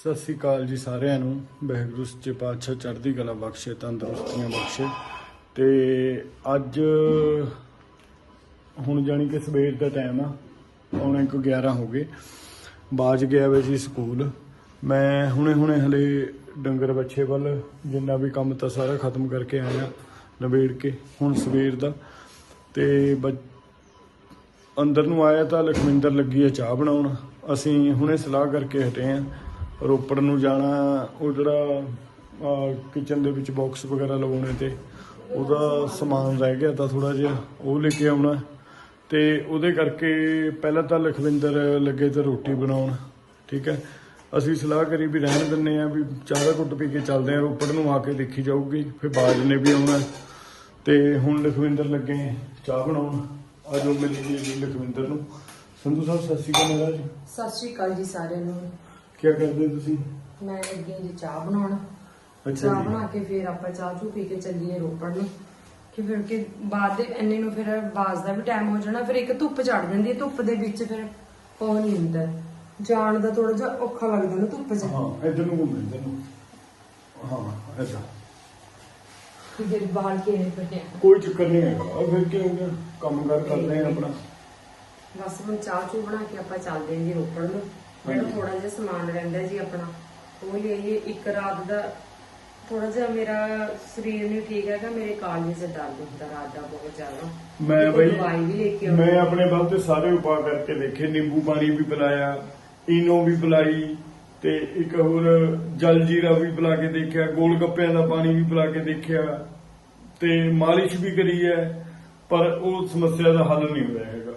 ਸਤਿ ਸ੍ਰੀ ਅਕਾਲ ਜੀ ਸਾਰਿਆਂ ਨੂੰ। ਵਾਹਿਗੁਰੂ ਸੱਚੇ ਪਾਤਸ਼ਾਹ ਚੜ੍ਹਦੀ ਕਲਾ ਬਖਸ਼ੇ, ਤੰਦਰੁਸਤੀਆਂ ਬਖਸ਼ੇ। ਤੇ ਅੱਜ ਹੁਣ ਜਾਣੀ ਕਿ ਸਵੇਰ ਦਾ ਟਾਈਮ ਆ, ਪੌਣੇ ਕੁ 11 ਹੋ ਗਏ। ਬਾਜ ਗਿਆ ਵੇ ਜੀ ਸਕੂਲ। ਮੈਂ ਹੁਣੇ ਹੁਣੇ ਹਲੇ ਡੰਗਰ ਬੱਚੇ ਵੱਲ ਜਿੰਨਾ ਵੀ ਕੰਮ ਤਾਂ ਸਾਰਾ ਖਤਮ ਕਰਕੇ ਆਇਆ ਨਵੇੜ ਕੇ ਹੁਣ ਸਵੇਰ ਦਾ। ਤੇ ਬ- ਅੰਦਰ ਨੂੰ ਆਇਆ ਤਾਂ ਲਖਵਿੰਦਰ ਲੱਗੀ ਹੈ ਚਾਹ ਬਣਾਉਣ। ਅਸੀਂ ਹੁਣੇ ਸਲਾਹ ਕਰਕੇ ਹਟੇ ਆ। ਰੋਪੜ ਨੂੰ ਜਾਣਾ, ਉਹ ਜਿਹੜਾ ਕਿਚਨ ਦੇ ਵਿੱਚ ਬਾਕਸ ਵਗੈਰਾ ਲਗਾਉਣੇ ਤੇ, ਉਹਦਾ ਸਮਾਨ ਰਹਿ ਗਿਆ ਤਾਂ ਥੋੜਾ ਜਿਹਾ, ਉਹ ਲੈ ਕੇ ਆਉਣਾ। ਤੇ ਉਹਦੇ ਕਰਕੇ ਪਹਿਲਾਂ ਤਾਂ ਲਖਵਿੰਦਰ ਲੱਗੇ ਤੇ ਰੋਟੀ ਬਣਾਉਣ, ਠੀਕ ਹੈ? ਅਸੀਂ ਸਲਾਹ ਕਰੀ ਵੀ ਰਹਿਣ ਦਿੰਨੇ ਆ ਵੀ ਚਾਹ ਦਾ ਘੁੱਟ ਪੀ ਕੇ ਚੱਲਦੇ ਆ ਰੋਪੜ ਨੂੰ ਆ ਕੇ ਦੇਖੀ ਜਾਊਗੀ, ਫਿਰ ਬਾਜ ਨੇ ਵੀ ਆਉਣਾ। ਤੇ ਹੁਣ ਲਖਵਿੰਦਰ ਲੱਗੇ ਚਾਹ ਬਣਾਉਣ, ਆ ਜੋ ਮਿਲੀਏ ਜੀ ਲਖਵਿੰਦਰ ਨੂੰ। ਸੰਧੂ ਸਾਹਿਬ, ਸਤਿ ਸ਼੍ਰੀ ਅਕਾਲ ਮਹਾਰਾਜ। ਸਤਿ ਸ਼੍ਰੀ ਅਕਾਲ ਜੀ ਸਾਰਿਆਂ ਨੂੰ। ਕੀ ਕਰਦੇ ਤੁਸੀਂ? ਮੈਂ ਲੱਗੀ ਹਾਂ ਜੀ ਚਾਹ ਬਣਾਉਣ। ਅੱਛਾ ਚਾਹ ਜੀ। ਬਣਾ ਕੇ ਫਿਰ ਆਪਾਂ ਚਾਹ ਚੂ ਪੀ ਕੇ ਚੱਲੀਏ ਰੋਪੜ ਨੂੰ। ਕਿ ਫਿਰ ਕਿ ਬਾਅਦ ਦੇ ਇੰਨੇ ਨੂੰ ਫਿਰ ਬਾਜ਼ ਦਾ ਵੀ ਟਾਈਮ ਹੋ ਜਾਣਾ ਫਿਰ ਇੱਕ ਧੁੱਪ ਚੜ ਜਾਂਦੀ ਹੈ ਧੁੱਪ ਦੇ ਵਿੱਚ ਫਿਰ ਉਹ ਨਹੀਂ ਹੁੰਦਾ। ਜਾਣ ਦਾ ਥੋੜਾ ਜਿਹਾ ਔਖਾ ਲੱਗਦਾ ਨਾ ਧੁੱਪ 'ਚ। ਹਾਂ ਇੱਧਰ ਨੂੰ ਘੁੰਮ ਇੱਧਰ ਨੂੰ। ਹਾਂ ਇੱਧਰ ਕਿ ਜੇ ਬਾਹਰ ਕੇ ਨੇ ਪਟਿਆ ਕੋਈ ਚੱਕਰ ਨਹੀਂ ਹੈਗਾ। ਆ ਫਿਰ ਕੀ ਹੋ ਗਿਆ ਕੰਮ ਕਰ ਕਰਦੇ ਆ ਆਪਣਾ? ਬਸ ਹੁਣ ਚਾਹ ਚੂ ਬਣਾ ਕੇ ਆਪਾਂ ਚੱਲਦੇ ਹਾਂ ਜੀ ਰੋਪੜ ਨੂੰ। ਹਾਂਜੀ। ਥੋੜਾ ਜਿਹਾ ਸਮਾਨ ਰਹਿੰਦਾ ਜੀ ਆਪਣਾ। ਉਹ ਲਈਏ ਇੱਕ ਰਾਤ ਦਾ ਥੋੜਾ ਜਿਹਾ ਮੇਰਾ ਸਰੀਰ ਨਹੀਂ ਠੀਕ ਹੈਗਾ ਮੇਰੇ ਕਾਲਜੇ 'ਚ ਦਰਦ ਹੁੰਦਾ ਰਾਤ ਦਾ ਬਹੁਤ ਜ਼ਿਆਦਾ। ਮੈਂ ਬਈ ਦਵਾਈ ਵੀ ਲੈ ਕੇ ਮੈਂ ਆਪਣੇ ਵੱਲ ਤੇ ਸਾਰੇ ਉਪਾਅ ਕਰਕੇ ਦੇਖੇ ਨਿੰਬੂ ਪਾਣੀ ਵੀ ਪਿਲਾਇਆ ਇਨੋ ਵੀ ਪਿਲਾਈ ਤੇ ਇੱਕ ਹੋਰ ਜਲ ਜੀਰਾ ਵੀ ਪਿਲਾ ਕੇ ਦੇਖਿਆ ਗੋਲ ਗੱਪਿਆਂ ਦਾ ਪਾਣੀ ਵੀ ਪਿਲਾ ਕੇ ਦੇਖਿਆ ਤੇ ਮਾਲਿਸ਼ ਵੀ ਕਰੀ ਹੈ ਪਰ ਉਹ ਸਮੱਸਿਆ ਦਾ ਹੱਲ ਨਹੀਂ ਹੋਇਆ ਹੈਗਾ।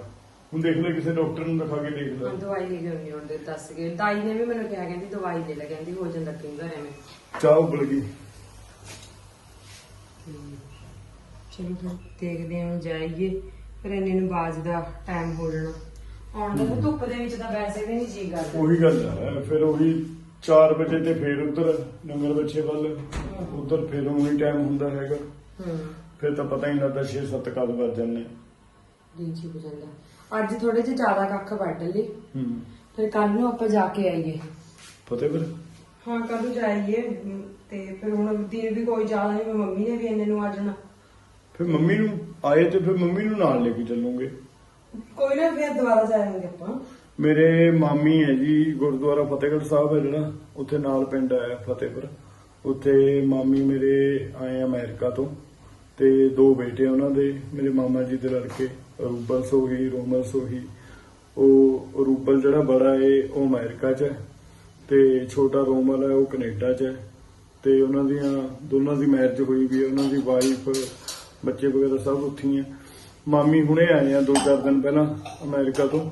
ਹੁਣ ਦੇਖ ਲੈ ਕਿਸੇ ਡਾਕਟਰ ਨੂੰ ਦਿਖਾ ਕੇ ਦੇਖ ਲੈ। ਹਾਂ, ਦਵਾਈ ਲੈ ਕੇ ਆਉਣੀ ਹੁੰਦੇ ਦੱਸ ਗਏ ਦਾਈ ਨੇ ਵੀ ਮੈਨੂੰ ਕਿਹਾ ਕਹਿੰਦੀ ਦਵਾਈ ਲੈ ਲੈ ਕਹਿੰਦੀ ਹੋ ਜਾਂਦਾ ਕਈ ਵਾਰ ਐਵੇਂ ਚਾਹ ਉਬਲ ਗਈ। ਚਲੋ ਫਿਰ ਦੇਖਦੇ ਹਾਂ ਜਾਈਏ। ਫਿਰ ਇੰਨੇ ਨੂੰ ਬਾਜ ਦਾ ਟਾਈਮ ਹੋ ਜਾਣਾ। ਆਉਣ ਦਾ ਤਾਂ ਧੁੱਪ ਦੇ ਵਿੱਚ ਤਾਂ ਵੈਸੇ ਵੀ ਨਹੀਂ ਜੀ ਕਰਦਾ। ਉਹੀ ਗੱਲ ਹੈ ਫਿਰ ਉਹੀ 4 ਵਜੇ ਤੇ ਫੇਰ ਉਧਰ ਨੰਗਰ ਬੱਚੇ ਵੱਲ। ਉਧਰ ਫੇਰ ਉਹੀ ਟਾਈਮ ਹੁੰਦਾ ਹੈਗਾ। ਹੂੰ ਫਿਰ ਤਾਂ ਪਤਾ ਹੀ ਨਹੀਂ ਲੱਗਦਾ 6-7 ਕਦ ਵੱਜ ਜਾਂਦੇ। ਦਿਨ ਚ ਹੋ ਜਾਂਦਾ। ਅੱਜ ਥੋੜੇ ਜਿਹਾ ਜ਼ਿਆਦਾ ਕੱਖ ਵੱਢ ਲਈ ਹੂੰ। ਫਿਰ ਕੱਲ ਨੂੰ ਆਪਾਂ ਜਾ ਕੇ ਆਈਏ। ਫਤਿਹਪੁਰ ਹਾਂ ਕੱਲ ਨੂੰ ਜਾਈਏ। ਤੇ ਫਿਰ ਹੁਣ ਦਿਨ ਵੀ ਕੋਈ ਜ਼ਿਆਦਾ ਨਹੀਂ ਮੰਮੀ ਨੇ ਵੀ ਇੰਨੇ ਨੂੰ ਆ ਜਾਣਾ। ਫਿਰ ਮੰਮੀ ਨੂੰ ਆਏ ਤੇ ਫਿਰ ਮੰਮੀ ਨੂੰ ਨਾਲ ਲੈ ਕੇ ਚੱਲੂਗੇ। ਕੋਈ ਨਾ ਫਿਰ ਦੁਬਾਰਾ ਜਾਵਾਂਗੇ ਆਪਾਂ। ਮੇਰੇ ਮਾਮੀ ਹੈ ਜੀ ਗੁਰਦੁਆਰਾ ਫਤਿਹਗੜ੍ਹ ਸਾਹਿਬ ਹੈ ਜਿਹੜਾ। ਉੱਥੇ ਨਾਲ ਪਿੰਡ ਹੈ ਫਤਿਹਪੁਰ ਉੱਥੇ ਮਾਮੀ ਮੇਰੇ ਆਏ ਅਮਰੀਕਾ ਤੋਂ। ਤੇ ਦੋ ਬੇਟੇ ਉਹਨਾਂ ਦੇ ਮੇਰੇ ਮਾਮਾ ਜੀ ਦੇ ਲੜਕੇ। ਰੂਬਲ ਸੋਹੀ, ਰੋਮਲ ਸੋਹੀ। ਉਹ ਰੂਬਲ ਜਿਹੜਾ ਬੜਾ ਏ, ਉਹ ਅਮਰੀਕਾ 'ਚ ਹੈ ਤੇ ਛੋਟਾ ਰੋਮਲ ਹੈ, ਉਹ ਕੈਨੇਡਾ 'ਚ ਹੈ ਤੇ ਉਹਨਾਂ ਦੀਆਂ ਦੋਨਾਂ ਦੀ ਮੈਰਿਜ ਹੋਈ ਵੀ ਹੈ, ਉਹਨਾਂ ਦੀ ਵਾਈਫ ਬੱਚੇ ਵਗੈਰਾ ਸਭ ਉੱਥੇ ਹੀ ਆ ਮਾਮੀ ਹੁਣੇ ਆਏ ਆ ਦੋ ਚਾਰ ਦਿਨ ਪਹਿਲਾਂ ਅਮਰੀਕਾ ਤੋਂ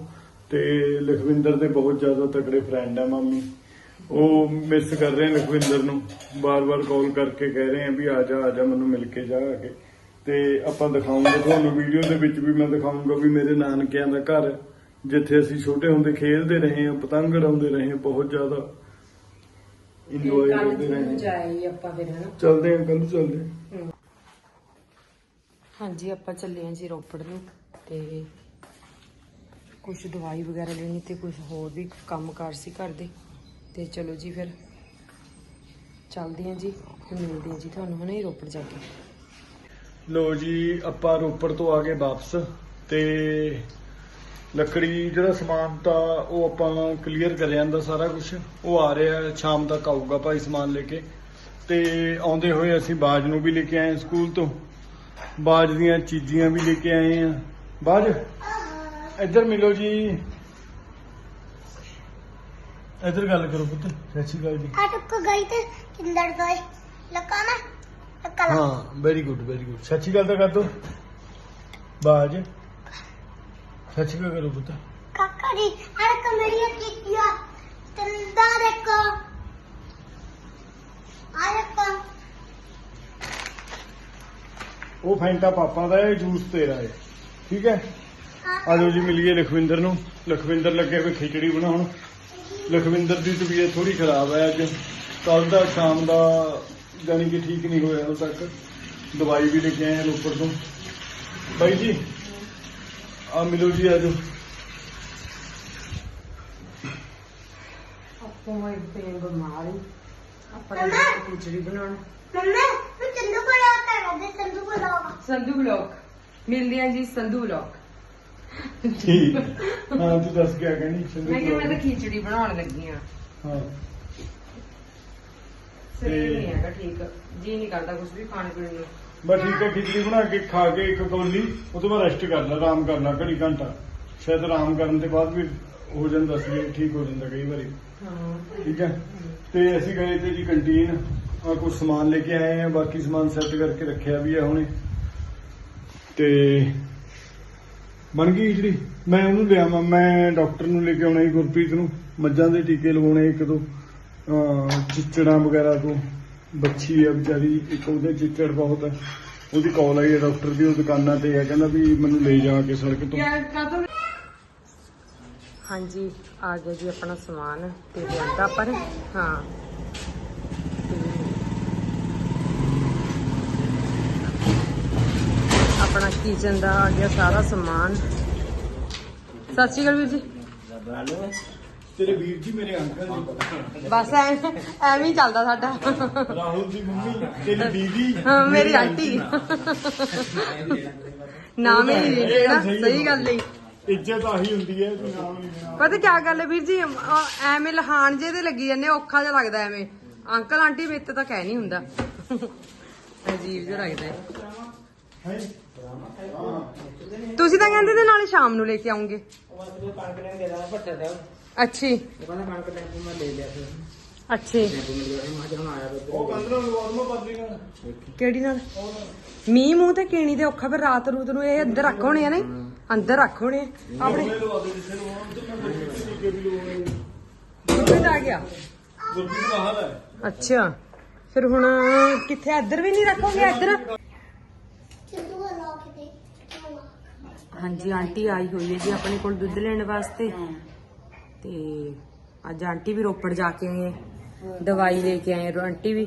ਤੇ ਲਖਵਿੰਦਰ ਦੇ ਬਹੁਤ ਜ਼ਿਆਦਾ ਤਕੜੇ ਫਰੈਂਡ ਆ ਮਾਮੀ। ਉਹ ਮਿਸ ਕਰ ਰਹੇ ਆ ਲਖਵਿੰਦਰ ਨੂੰ ਬਾਰ-ਬਾਰ ਕਾਲ ਕਰਕੇ ਕਹਿ ਰਹੇ ਆ ਵੀ ਆ ਜਾ ਆ ਜਾ, ਮੈਨੂੰ ਮਿਲ ਕੇ ਜਾ ਆ ਕੇ ਤੇ ਆਪਾਂ ਦਿਖਾਉਂਗੇ ਤੁਹਾਨੂੰ ਵੀਡੀਓ ਦੇ ਵਿੱਚ ਵੀ ਮੈਂ ਦਿਖਾਉਂਗਾ ਵੀ ਮੇਰੇ ਨਾਨਕਿਆਂ ਦਾ ਘਰ ਜਿੱਥੇ ਅਸੀਂ ਛੋਟੇ ਹੁੰਦੇ ਖੇਡਦੇ ਰਹੇ ਆ ਪਤੰਗ ਉਡਾਉਂਦੇ ਰਹੇ ਆ ਬਹੁਤ ਜ਼ਿਆਦਾ। ਇੰਜੋਏ ਕਰਦੇ ਰਹੇ ਆਪਾਂ ਫਿਰ ਹਨਾ? ਚੱਲਦੇ ਆ ਕੱਲ ਚੱਲਦੇ ਹਾਂਜੀ ਆਪਾਂ ਚੱਲੇ ਹਾਂ ਜੀ ਰੋਪੜ ਨੂੰ ਤੇ ਕੁਝ ਦਵਾਈ ਵਗੈਰਾ ਲੈਣੀ ਤੇ ਕੁਝ ਹੋਰ ਵੀ ਕੰਮ ਕਾਰ ਸੀ ਘਰ ਦੇ। ਤੇ ਚਲੋ ਜੀ ਫਿਰ ਚੱਲਦੇ ਹਾਂ ਜੀ ਫਿਰ ਮਿਲਦੇ ਹਾਂ ਜੀ ਤੁਹਾਨੂੰ ਹੁਣੇ ਰੋਪੜ ਜਾ ਕੇ। ਲੋ ਜੀ, ਆਪਾਂ ਰੋਪੜ ਤੋਂ ਆ ਗਏ ਵਾਪਸ ਤੇ ਲੱਕੜੀ ਜਿਹੜਾ ਸਮਾਨ ਤਾਂ ਉਹ ਆਪਾਂ ਕਲੀਅਰ ਕਰ ਜਾਂਦਾ ਸਾਰਾ ਕੁਝ ਉਹ ਆ ਰਿਹਾ ਸ਼ਾਮ ਤੱਕ ਆਊਗਾ ਭਾਈ ਸਮਾਨ ਲੈ ਕੇ। ਤੇ ਆਉਂਦੇ ਹੋਏ ਅਸੀਂ ਬਾਜ ਨੂੰ ਵੀ ਲੈ ਕੇ ਆਏ ਸਕੂਲ ਤੋਂ। ਬਾਜ ਦੀਆਂ ਚੀਜ਼ੀਆਂ ਵੀ ਲੈ ਕੇ ਆਏ ਆ ਬਾਜ, ਇੱਧਰ ਮਿਲੋ ਜੀ। ਇੱਧਰ ਗੱਲ ਕਰੋ ਪੁੱਤ, ਸਤਿ ਸ਼੍ਰੀ ਅਕਾਲ ਜੀ। ਅਟਕ ਗਈ ਤੇ ਕਿੰਦਰ ਗਏ ਲੱਗਾ ਨਾ। ਹਾਂ ਵੈਰੀ ਗੁੱਡ ਵੈਰੀ ਗੁੱਡ ਸ਼੍ਰੀ ਅਕਾਲ ਤਾਂ ਕਰ ਦੋ। ਬਾਜ। ਸ਼੍ਰੀ ਅਕਾਲ ਕਰੋ ਪੁੱਤ। ਕਾਕਾ ਦੀ ਅੜਕ ਮੇਰੀ ਕੀਤੀਆ ਤੰਦਾ ਦੇਖੋ। ਅੜਕ ਉਹ ਫੈਂਟਾ ਪਾਪਾ ਦਾ ਹੈ ਜੂਸ ਤੇਰਾ ਹੈ। ਠੀਕ ਹੈ? ਆਜੋ ਜੀ ਮਿਲੀਏ ਲਖਵਿੰਦਰ ਨੂੰ। ਲਖਵਿੰਦਰ ਲੱਗੇ ਹੋਏ ਖਿਚੜੀ ਬਣਾਉਣ। ਲਖਵਿੰਦਰ ਦੀ ਤਬੀਅਤ ਥੋੜੀ ਖਰਾਬ ਹੈ ਅੱਜ। ਕੱਲ ਦਾ ਸ਼ਾਮ ਦਾ ਜਾਨੀ ਕਿ ਠੀਕ ਨਹੀਂ ਹੋਇਆ ਹਾਲ ਤੱਕ। ਦਵਾਈ ਵੀ ਲੈ ਕੇ ਆਏ ਹਾਂ ਰੋਪੜ ਤੋਂ। ਬਾਈ ਜੀ ਆ ਮਿਲੋ ਜੀ ਆਜੋ ਕੋਈ ਤੇ ਬਿਮਾਰ ਆਪਣੇ ਮੰਮਾ! ਖਿਚੜੀ ਬਣਾਉਣ। ਮੰਮਾ ਚੰਦੂ ਕੋਲ ਆ ਕੇ ਦੇ ਚੰਦੂ ਕੋਲ ਆ। ਸੰਧੂ ਬਲੌਕ। ਮਿਲਦੇ ਆ ਜੀ ਸੰਧੂ ਬਲੌਕ। ਠੀਕ। ਹਾਂ ਤੂੰ ਦੱਸ ਕੇ ਆ ਕਹਿਣੀ ਮੈਂ ਤਾਂ। ਖਿਚੜੀ ਬਣਾਉਣ ਲੱਗੀ ਆ। ਹਾਂ। ਸਰੀਰ ਨਹੀਂ ਹੈਗਾ ਠੀਕ ਜੀ ਨਹੀਂ ਕਰਦਾ ਕੁਝ ਵੀ ਖਾਣੇ ਪੀਣੇ ਨੂੰ। ਬਸ ਠੀਕ ਹੈ ਖਿਚੜੀ ਬਣਾ ਕੇ ਖਾ ਕੇ ਇੱਕ ਕੌਲੀ ਉਹ ਤੋਂ ਬਾਅਦ ਰੈਸਟ ਕਰ ਲੈ ਆਰਾਮ ਕਰ ਲੈ ਘੜੀ ਘੰਟਾ। ਸ਼ਾਇਦ ਆਰਾਮ ਕਰਨ ਤੋਂ ਬਾਅਦ ਵੀ ਹੋ ਜਾਂਦਾ ਸਰੀਰ ਠੀਕ ਹੋ ਜਾਂਦਾ ਕਈ ਵਾਰੀ। ਹਾਂ। ਠੀਕ ਹੈ ਤੇ ਅਸੀਂ ਗਏ ਤੇ ਜੀ ਕੰਟੀਨ ਆ ਕੁਝ ਸਮਾਨ ਲੈ ਕੇ ਆਏ ਆ ਬਾਕੀ ਸਮਾਨ ਸੈੱਟ ਕਰਕੇ ਰੱਖਿਆ ਵੀ ਆ ਹੁਣੇ। ਤੇ ਬਣ ਗਈ ਜਿਹੜੀ ਮੈਂ ਉਹਨੂੰ ਲਿਆਵਾਂ ਮੈਂ ਡਾਕਟਰ ਨੂੰ ਲੈ ਕੇ ਆਉਣਾ ਸੀ ਗੁਰਪ੍ਰੀਤ ਨੂੰ। ਮੱਝਾਂ ਦੇ ਟੀਕੇ ਲਗਾਉਣੇ ਇੱਕ ਦੋ। ਚਿੱਚੜਾਂ ਵਗੈਰਾ ਤੋਂ ਬੱਚੀ ਆ ਵਿਚਾਰੀ ਇੱਕ ਉਹਦੇ ਚਿੱਚੜ ਬਹੁਤ ਹੈ ਉਹਦੀ ਕਾਲ ਆਈ ਹੈ ਡਾਕਟਰ ਦੀ ਉਹ ਦੁਕਾਨਾਂ ਤੇ ਹੈ ਕਹਿੰਦਾ ਵੀ ਮੈਨੂੰ ਲੈ ਜਾ ਕੇ ਸੜਕ ਤੋਂ। ਹਾਂਜੀ ਆ ਗਿਆ ਜੀ ਆਪਣਾ ਸਮਾਨ ਤੇ ਲਿਆਂਦਾ ਨੇ ਹਾਂ। ਆਪਣਾ ਕਿਚਨ ਦਾ ਆ ਗਿਆ ਸਾਰਾ ਸਮਾਨ। ਸਤਿ ਸ਼੍ਰੀ ਅਕਾਲ ਵੀਰ ਜੀ। ਤੇਰੇ ਵੀਰ ਜੀ ਮੇਰੇ ਅੰਕਲ ਜੀ ਬਸ ਐ ਐਵੇਂ ਹੀ ਚੱਲਦਾ ਸਾਡਾ। ਰਾਹੁਲ ਦੀ ਮੰਮੀ ਤੇਰੀ ਦੀਦੀ। ਹਾਂ ਮੇਰੀ ਆਂਟੀ। ਨਾਮ ਹੀ ਨਹੀਂ ਲੈਣਾ ਸਹੀ ਗੱਲ ਹੈ ਇੱਜ਼ਤ ਆਹੀ ਹੁੰਦੀ ਹੈ ਤੂੰ ਨਾਮ ਨਹੀਂ ਲੈਣਾ ਪਤਾ ਕੀ ਗੱਲ ਹੈ ਵੀਰ ਜੀ ਐਵੇਂ ਲਹਾਨ ਜੇ ਤੇ ਲੱਗੀ ਜਾਂਦੇ ਔਖਾ ਜਿਹਾ ਲੱਗਦਾ ਐਵੇਂ। ਅੰਕਲ ਆਂਟੀ ਮੇਰੇ ਤੇ ਤਾਂ ਕਹਿ ਨਹੀਂ ਹੁੰਦਾ। ਅਜੀਬ ਜਿਹਾ ਲੱਗਦਾ ਹੈ। ਤੁਸੀਂ ਤਾਂ ਕਹਿੰਦੇ ਤੇ ਨਾਲੇ ਸ਼ਾਮ ਨੂੰ ਲੈ ਕੇ ਆਉਂਗੇ। ਅੱਛੀ। ਅੱਛੀ। ਉਹ ਕੰਦਰਾ ਨਾਲ ਕਿਹੜੀ ਨਾਲ? ਮੀਂਹ ਮੂੰਹ ਤੇ ਕੀਣੀ ਤੇ ਔਖਾ ਫਿਰ ਰਾਤ ਰੂਤ ਨੂੰ ਇਹ ਅੰਦਰ ਰੱਖ ਹੋਣੇ ਆ ਨੇ ਅੰਦਰ ਰੱਖ ਹੋਣੇ ਆ। ਆਪਣੇ। ਆਪਣੇ ਲਵਾ ਦੇ ਕਿਸੇ ਨੂੰ ਆਉਣ ਤੇ ਮੈਂ ਬੱਚੇ ਦੇ ਟੀਕੇ ਵੀ ਲਵਾਉਣੇ ਗੁਰਪ੍ਰੀਤ ਆ ਗਿਆ? ਗੁਰਪ੍ਰੀਤ ਬਾਹਰ ਹੈ। ਅੱਛਾ। ਫਿਰ ਹੁਣ ਕਿੱਥੇ ਇੱਧਰ ਵੀ ਨਹੀਂ ਰੱਖੋਗੇ? ਇੱਧਰ? ਚੰਦੂ ਦੇ ਹਾਂਜੀ ਆਂਟੀ ਆਈ ਹੋਈ ਹੈ ਜੀ ਆਪਣੇ ਕੋਲ ਦੁੱਧ ਲੈਣ ਵਾਸਤੇ। ਤੇ ਅੱਜ ਆਂਟੀ ਵੀ ਰੋਪੜ ਜਾ ਕੇ ਆਏ। ਦਵਾਈ ਲੈ ਕੇ ਆਏ ਆਂਟੀ ਵੀ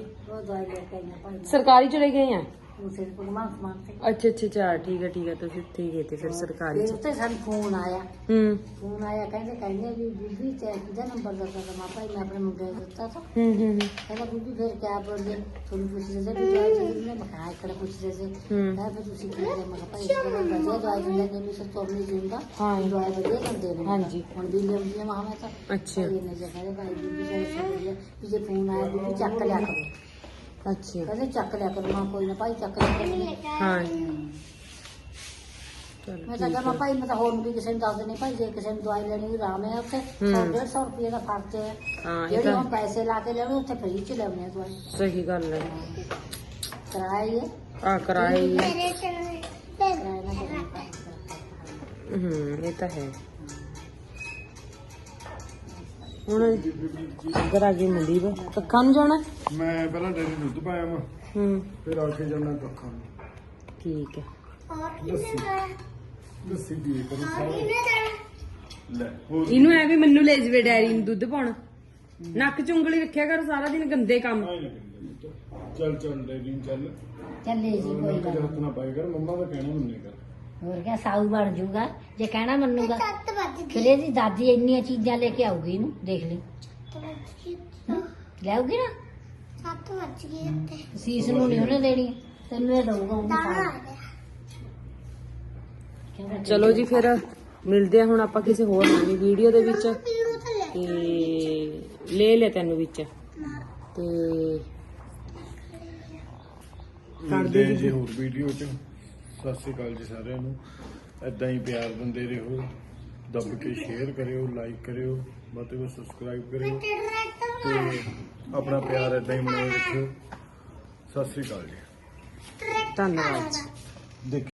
ਸਰਕਾਰੀ ਚਲੇ ਗਏ ਆ ਉਸੇ ਭਗਵਾਨ ਸਮਾਨ ਤੇ ਅੱਛਾ ਅੱਛਾ ਅੱਛਾ ਠੀਕ ਹੈ ਠੀਕ ਹੈ ਤੁਸੀਂ ਉੱਥੇ ਹੀ ਗਏ ਤੇ ਫਿਰ ਸਰਕਾਰੀ ਫਿਰ ਚ ਉੱਤੇ ਸਾਨੂੰ ਫੋਨ ਆਇਆ ਹੂੰ ਫੋਨ ਆਇਆ ਕਹਿੰਦੇ ਕਹਿੰਦੇ ਵੀ ਬੀਬੀ ਤੇ ਕਿਹਦਾ ਨੰਬਰ ਦਿੱਤਾ ਤਾਂ ਮੈਂ ਭਾਈ ਮੈਂ ਆਪਣੇ ਮੁੰਡੇ ਨੂੰ ਦਿੱਤਾ ਤਾਂ ਹੂੰ ਹੂੰ ਹੂੰ ਕਹਿੰਦਾ ਬੀਬੀ ਫਿਰ ਕਿਆ ਬੋਲਦੇ ਤੁਹਾਨੂੰ ਪੁੱਛਦੇ ਸੀ ਵੀ ਦਵਾਈ ਚਾਹੀਦੀ ਨੇ ਮਖਾ ਇਕੜਾ ਪੁੱਛਦੇ ਸੀ ਹੂੰ। ਕਹਿੰਦਾ ਫਿਰ ਤੁਸੀਂ ਕੀ ਕਹਿੰਦੇ ਮੈਂ ਕਿਹਾ ਭਾਈ ਜਦੋਂ ਵਧੀਆ ਦਵਾਈ ਦਿੰਦੇ ਨੇ ਵੀ ਸਭ ਤੋਂ ਨਹੀਂ ਦਿੰਦਾ ਹਾਂ। ਦਵਾਈ ਵਧੀਆ ਦਿੰਦੇ ਨੇ ਹਾਂਜੀ। ਹੁਣ ਵੀ ਲਿਆਉਂਦੀ ਆ ਮਹਾਂ ਮੈਂ ਤਾਂ ਅੱਛਾ ਭਾਈ ਨੇ ਜੇ ਕਹਿੰਦੇ ਭਾਈ ਬੀਬੀ ਸਾਡੇ ਸਭ ਵਧੀਆ ਵੀ ਜੇ ਫੋਨ ਆਇਆ ਬੀਬੀ ਚੱਕ ਲਿਆ ਕਰੋ ਅੱਛਾ। ਕਹਿੰਦੇ ਚੱਕ ਲਿਆ ਕਰੋ। ਮੈਂ ਕੋਈ ਨਾ ਭਾਈ ਚੱਕ ਲਿਆ ਕਰੋ। ਹਾਂ। ਚਲੋ ਮੈਂ ਤਾਂ ਕਹਾਂ ਭਾਈ ਮੈਂ ਤਾਂ ਹੋਰ ਨੂੰ ਵੀ ਕਿਸੇ ਨੂੰ ਦੱਸ ਦਿੰਦੀ ਭਾਈ ਜੇ ਕਿਸੇ ਨੂੰ ਦਵਾਈ ਲੈਣੀ ਵੀ ਆਰਾਮ ਹੈ ਉੱਥੇ। ਹੂੰ। 100 150 ਰੁਪਏ ਦਾ ਖਰਚ ਹੈ। ਹਾਂ ਇਹ ਤਾਂ ਪੈਸੇ ਲਾ ਕੇ ਲੈਣੇ ਉੱਥੇ ਫ੍ਰੀ ਚ ਲੈਣੇ ਆ ਦਵਾਈ। ਸਹੀ ਗੱਲ ਹੈ। ਕਿਰਾਇਆ ਹੀ ਆ ਕਰਾਏ ਹੀ। ਹੂੰ ਇਹ ਤਾਂ ਹੈ। ਹੁਣ ਇੱਧਰ ਆ ਗਈ ਮਨਦੀਪ ਕੱਖਾਂ ਨੂੰ ਜਾਣਾ? ਮੈਂ ਪਹਿਲਾਂ ਡੈਰੀ ਦੁੱਧ ਪਾਇਆ ਮੈਂ ਹੂੰ। ਫਿਰ ਆ ਕੇ ਜਾਣਾ ਕੱਖਾਂ ਨੂੰ। ਠੀਕ ਹੈ। ਕਰ ਲੈ ਹੋਰ ਇਹਨੂੰ ਐ ਵੀ ਮੈਨੂੰ ਲੈ ਜਵੇ ਡੈਰੀ ਨੂੰ ਦੁੱਧ ਪਾਉਣ। ਨੱਕ ਚੁੰਗਲੀ ਰੱਖਿਆ ਕਰ ਸਾਰਾ ਦਿਨ ਗੰਦੇ ਕੰਮ। ਪੁੱਤ। ਚੱਲ ਚੱਲ ਡੈਰੀ ਨੂੰ ਚੱਲ। ਚੱਲੇ ਜੀ ਕੋਈ ਨੱਕ ਗੱਲ ਚ ਹੱਥ ਨਾ ਕਰ ਮੰਮਾ ਦਾ ਕਹਿਣਾ ਮੰਨੇ ਕਰ। ਹੋਰ ਕਿਆ ਸਾਊ ਬਣ ਜਾਊਗਾ। ਜੇ ਕਹਿਣਾ ਮੰਨੂਗਾ। ਫਿਰ ਇਹਦੀ ਦਾਦੀ ਇੰਨੀਆਂ ਚੀਜ਼ਾਂ ਲੈ ਕੇ ਆਊਗੀ ਇਹਨੂੰ ਦੇਖ ਲਈ। ਲੈ ਆਊਗੀ ਨਾ? ਸੱਤ ਵੱਜ ਗਏ ਤੇ ਸੀਸ ਨੂੰ ਨਹੀਂ ਉਹਨੇ ਦੇਣੀ ਤੈਨੂੰ ਇਹ ਦਊਗਾ ਉਹਨੂੰ ਦਾਣਾ ਖਾ ਆ ਗਿਆ ਕਿਉਂਕਿ ਚਲੋ ਜੀ ਫਿਰ ਮਿਲਦੇ ਆ ਹੁਣ ਆਪਾਂ ਕਿਸੇ ਹੋਰ ਨਵੀਂ ਵੀਡੀਓ ਦੇ ਵਿੱਚ। ਪੀੜੂ ਤਾਂ ਲੈ ਤੇ ਲੈ ਲੈ ਤੈਨੂੰ ਵਿੱਚ। ਤੇ ਕਰਦੇ ਜੀ ਹੋਰ ਵੀਡੀਓ ਚ। ਸਤਿ ਸ੍ਰੀ ਅਕਾਲ ਜੀ ਸਾਰਿਆਂ ਨੂੰ। ਐਦਾਂ ਹੀ ਪਿਆਰ ਦਿੰਦੇ ਰਹੋ। ਦੱਬ ਕੇ ਸ਼ੇਅਰ ਕਰਿਓ ਲਾਈਕ ਕਰਿਓ ਵੱਧ ਤੋਂ ਵੱਧ ਸਬਸਕ੍ਰਾਈਬ ਕਰਿਓ ਤੇ ਆਪਣਾ ਪਿਆਰ ਐਦਾਂ ਹੀ ਬਣਾਏ ਰੱਖਿਓ। ਸਤਿ ਸ੍ਰੀ ਅਕਾਲ ਜੀ। ਧੰਨਵਾਦ। ਦੇਖ